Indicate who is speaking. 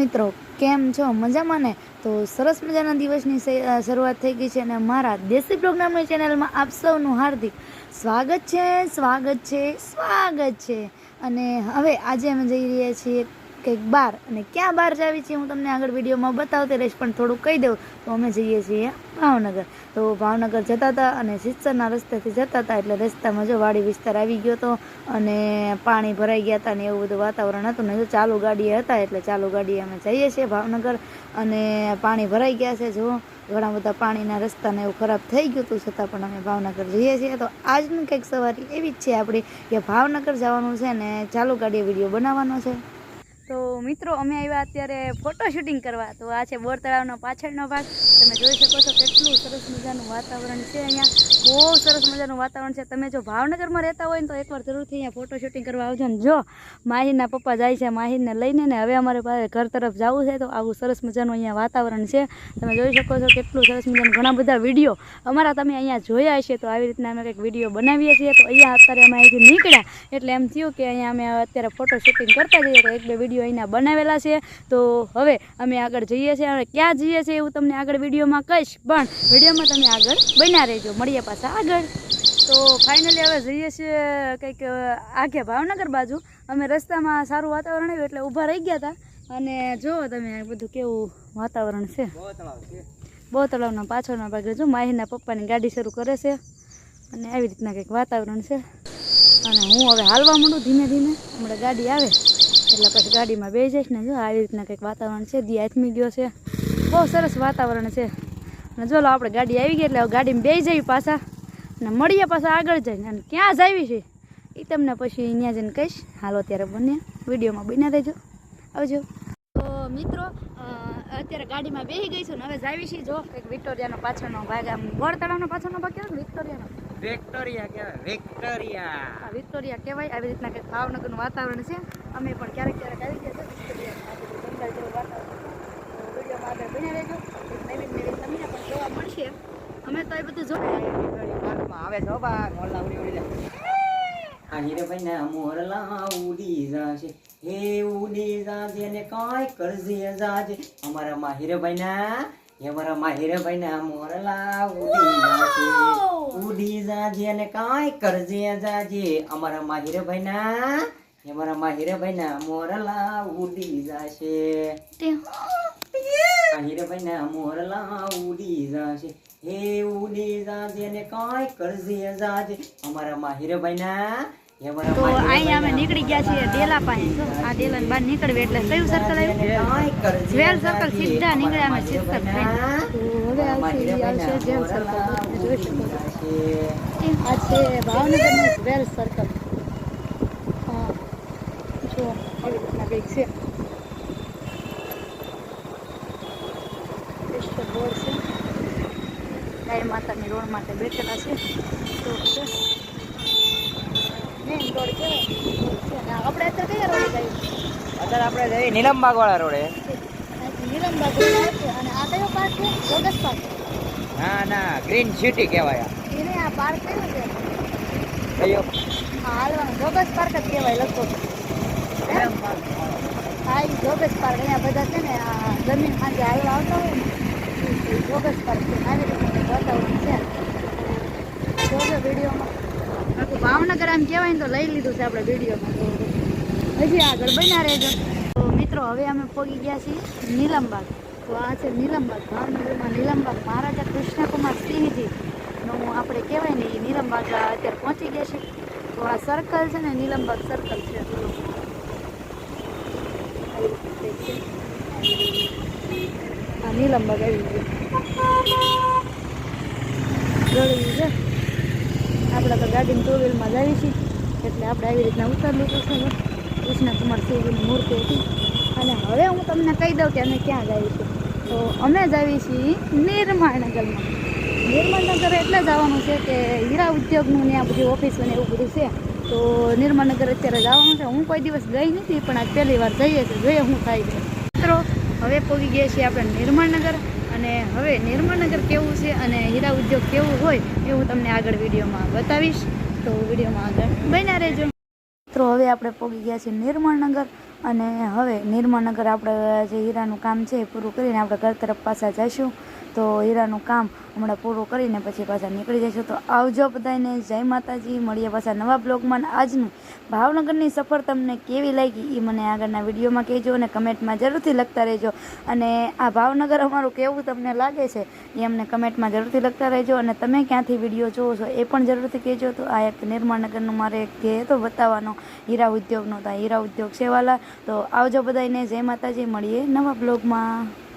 Speaker 1: મિત્રો, કેમ છો? મજામાં ને? તો સરસ મજાના દિવસની શરૂઆત થઈ ગઈ છે અને મારા દેશી પ્રોગ્રામની ચેનલમાં આપ સૌનું હાર્દિક સ્વાગત છે સ્વાગત છે સ્વાગત છે. અને હવે આજે અમે જઈ રહ્યા છીએ કંઈક બહાર અને ક્યાં બહાર જાવી છીએ હું તમને આગળ વિડીયોમાં બતાવતી રહીશ, પણ થોડુંક કહી દઉં. તો અમે જઈએ છીએ ભાવનગર. તો ભાવનગર જતા હતા અને સિત્સરના રસ્તેથી જતા હતા, એટલે રસ્તામાં જો વાડી વિસ્તાર આવી ગયો હતો અને પાણી ભરાઈ ગયા હતા ને એવું બધું વાતાવરણ હતું ને જો ચાલુ ગાડીએ હતા, એટલે ચાલુ ગાડીએ અમે જઈએ છીએ ભાવનગર અને પાણી ભરાઈ ગયા છે. જો ઘણા બધા પાણીના રસ્તાને એવું ખરાબ થઈ ગયું હતું, છતાં પણ અમે ભાવનગર જઈએ છીએ. તો આજની કંઈક સવારી એવી જ છે આપણી કે ભાવનગર જવાનું છે ને ચાલુ ગાડીએ વીડિયો બનાવવાનો છે. તો મિત્રો, અમે આવ્યા અત્યારે ફોટો શૂટિંગ કરવા. તો આ છે બોર તળાવનો પાછળનો ભાગ. તમે જોઈ શકો છો કેટલું સરસ મજાનું વાતાવરણ છે અહીંયા. બહુ સરસ મજાનું વાતાવરણ છે. તમે જો ભાવનગરમાં રહેતા હોય ને તો એકવાર જરૂરથી અહીંયા ફોટો શૂટિંગ કરવા આવજો ને જો. માહિરના પપ્પા જાય છે માહિરને લઈને ને હવે અમારે પાસે ઘર તરફ જવું છે તો આવું સરસ મજાનું અહીંયા વાતાવરણ છે. તમે જોઈ શકો છો કેટલું સરસ મજાનું ઘણા બધા વીડિયો અમારા તમે અહીંયા જોયા હશે તો આવી રીતના અમે કંઈક વીડિયો બનાવીએ છીએ. તો અહીંયા અત્યારે અમે અહીંથી નીકળ્યા. એટલે એમ થયું કે અહીંયા અમે અત્યારે ફોટો શૂટિંગ કરતા જઈએ તો એક બે વીડિયો અહીંના બનાવેલા છે. તો હવે અમે આગળ જઈએ છીએ અને ક્યાં જઈએ છીએ એવું તમને આગળ વિડીયોમાં કહીશ. પણ વિડીયોમાં તમે આગળ બન્યા રહેજો. મળીએ પાછા આગળ. તો ફાઇનલી હવે જઈએ છીએ કંઈક આગે ભાવનગર બાજુ. અમે રસ્તામાં સારું વાતાવરણ આવ્યું એટલે ઊભા રહી ગયા હતા અને જુઓ તમે બધું કેવું વાતાવરણ છે. બહુ તળાવના પાછળના ભાગે જો માહીના પપ્પાની ગાડી શરૂ કરે છે. અને આવી રીતના કંઈક વાતાવરણ છે. અને હું હવે હાલવા માંડું ધીમે ધીમે. હમણાં ગાડી આવે. એટલે પછી ગાડીમાં બેસી જઈશ ને જો આવી રીતના કંઈક વાતાવરણ છે દી આથમી ગયો છે. બહુ સરસ વાતાવરણ છે. અને જો આપણે ગાડી આવી ગઈ એટલે ગાડીમાં બેસી જઈએ પાછા અને મળીએ પાછા આગળ જઈને. અને ક્યાં જાવી છે? એ તમને પછી અહીંયા જઈને કહીશ. હાલો ત્યારે બને. વિડીયોમાં બન્યા રહેજો. આવજો. તો મિત્રો અત્યારે ગાડીમાં બેસી ગઈ છું ને હવે જાવી છીએ. જો એક વિક્ટોરિયાનો પાછળનો ભાગ આમ ગોળતળાવનો પાછળનો ભાગ કેવો વિક્ટોરિયાનો?
Speaker 2: વિક્ટોરિયા કહેવાય વિક્ટોરિયા.
Speaker 1: આ વિક્ટોરિયા કહેવાય આવી રીતના કંઈક ભાવનગરનું વાતાવરણ છે. અમે પણ ક્યારેક ક્યારેક આવી ગયા છે વિક્ટોરિયા જંગલ જેવું વાતાવરણ વિડીયોમાં આગળ બન્યા રહેજો. કંઈક નવીન નવીન તમને પણ જોવા મળશે. અમે તો એ બધું
Speaker 2: જોઈએ આવે છે હો બા મોરલા ઉડી ઉડી જાય આ હીરેભાઈ ના મોરલા ઉડી જાશે. હે ઉડી જાજે ને કાંઈ કરજે જાજે. અમારા માં હીરેભાઈ ના હે અમારા માં હીરેભાઈ ના મોરલા ઉડી જાજે ઉડી જાજે ને કાંઈ કરજે જાજે. અમારા માં હીરેભાઈ ના હે અમારા માં હીરેભાઈ ના મોરલા ઉડી જાશે.
Speaker 1: તે
Speaker 2: આ હીરાભાઈ ના મોરલા ઉડી જાશે. હે ઉડી જાજે ને કાંઈ કરજે જાજે. અમારા માં હીરાભાઈ ના
Speaker 1: તો
Speaker 2: માં
Speaker 1: અહીંયા અમે નીકળી ગયા છીએ ડેલા પાસે. જો આ ડેલા બહાર નીકળવી એટલે કયું સર્કલ આવ્યું? જ્વેલ સર્કલ સીધા નીકળ્યા અમે સિસ્ટર તો હવે આવશે ઈ આવશે જેલ સર્કલ તમે જોઈ શકો છો. આ છે ભાવનગરનું જ્વેલ સર્કલ હા જો આવી રીતના કંઈક છે. ક્રિસ્ટલ બોર્ડ છે. ગાય માતાની રોડ માટે બેઠેલા છે. તો છે મેન રોડ કહેવાય છે. અને આપણે અત્યારે કયા રોડે જઈએ
Speaker 2: અત્યારે આપણે જઈએ નીલમબાગ વાળા રોડે.
Speaker 1: નીલમબાગ અને આ કયો પાર્ક છે જોગસ પાર્ક
Speaker 2: ના ના ગ્રીન સિટી કહેવાય.
Speaker 1: એને આ. પાર્ક કયો? છે
Speaker 2: કયો
Speaker 1: હાલવાનું જોગસ પાર્ક જ કહેવાય લગભગ હા એ જોગસ પાર્ક અહીંયા બધા છે ને આ જમીન ખાંજે હાલવા આવતા હોય ને પાર્ક છે આવી છે જોજો વિડીયોમાં આખું ભાવનગર આમ કહેવાય ને તો લઈ લીધું છે આપણે વિડીયોમાં. હજી આગળ બન્યા રહેજો. તો મિત્રો, હવે અમે પહોંચી ગયા છીએ નીલમબાગ. તો આ છે નીલમબાગ, ભાવનગરમાં નીલમબાગ. મહારાજા કૃષ્ણકુમાર સિંહજી નું આપણે કહેવાય ને એ નીલમબાગ અત્યારે પહોંચી ગયા છે. તો આ સર્કલ છે ને, નીલમબાગ સર્કલ છે. આ નીલમબાગ આવી ગયું છે. આપણે તો ગાડીની ટુ વ્હીલમાં જઈએ છીએ. એટલે આપણે આવી રીતના ઉતાર લીધું છે કૃષ્ણકુમાર શિવજીની મૂર્તિ હતી. અને હવે હું તમને કહી દઉં કે અમે ક્યાં જઈએ છીએ તો અમે જાવી છીએ નિર્માણનગરમાં. નિર્માણનગર એટલે જવાનું છે કે હીરા ઉદ્યોગનું ને આ બધી ઓફિસો ને એવું બધું છે. તો નિર્માણનગર અત્યારે જવાનું છે. હું કોઈ દિવસ ગઈ નથી, પણ આજ પહેલી વાર જઈએ છીએ. જોઈએ શું થાય છે. મિત્રો, હવે પહોંચી ગયા છીએ આપણે નિર્માણનગર. અને હવે નિર્માણનગર કેવું છે અને હીરા ઉદ્યોગ કેવું હોય એ હું તમને આગળ વિડીયોમાં બતાવીશ. તો વિડીયોમાં આગળ બન્યા રહેજો. મિત્રો હવે આપણે પહોંચી ગયા છીએ નિર્મળનગર અને હવે નિર્મળનગર આપણે જે હીરાનું કામ છે એ પૂરું કરીને આપણે ઘર તરફ પાછા જઈશું. તો હીરાનું કામ હમણાં પૂરું કરીને પછી પાછા નીકળી જઈશું. તો આવજો બધાને જય માતાજી. મળીએ પાછા નવા બ્લોગમાં. આજનું ભાવનગરની સફર તમને કેવી લાગી એ મને આગળના વિડીયોમાં કહેજો અને કમેન્ટમાં જરૂરથી લખતા રહેજો. અને આ ભાવનગર અમારું કેવું તમને લાગે છે એ અમને કમેન્ટમાં જરૂરથી લખતા રહેજો. અને તમે ક્યાંથી વીડિયો જોવો છો એ પણ જરૂરથી કહેજો. તો આ એક નિર્માણનગરનું મારે એક ધ્યેય હતો બતાવવાનો, હીરા ઉદ્યોગનો. તો હીરા ઉદ્યોગ સેવાલા તો આવજો બધાને જય માતાજી. મળીએ નવા બ્લોગમાં.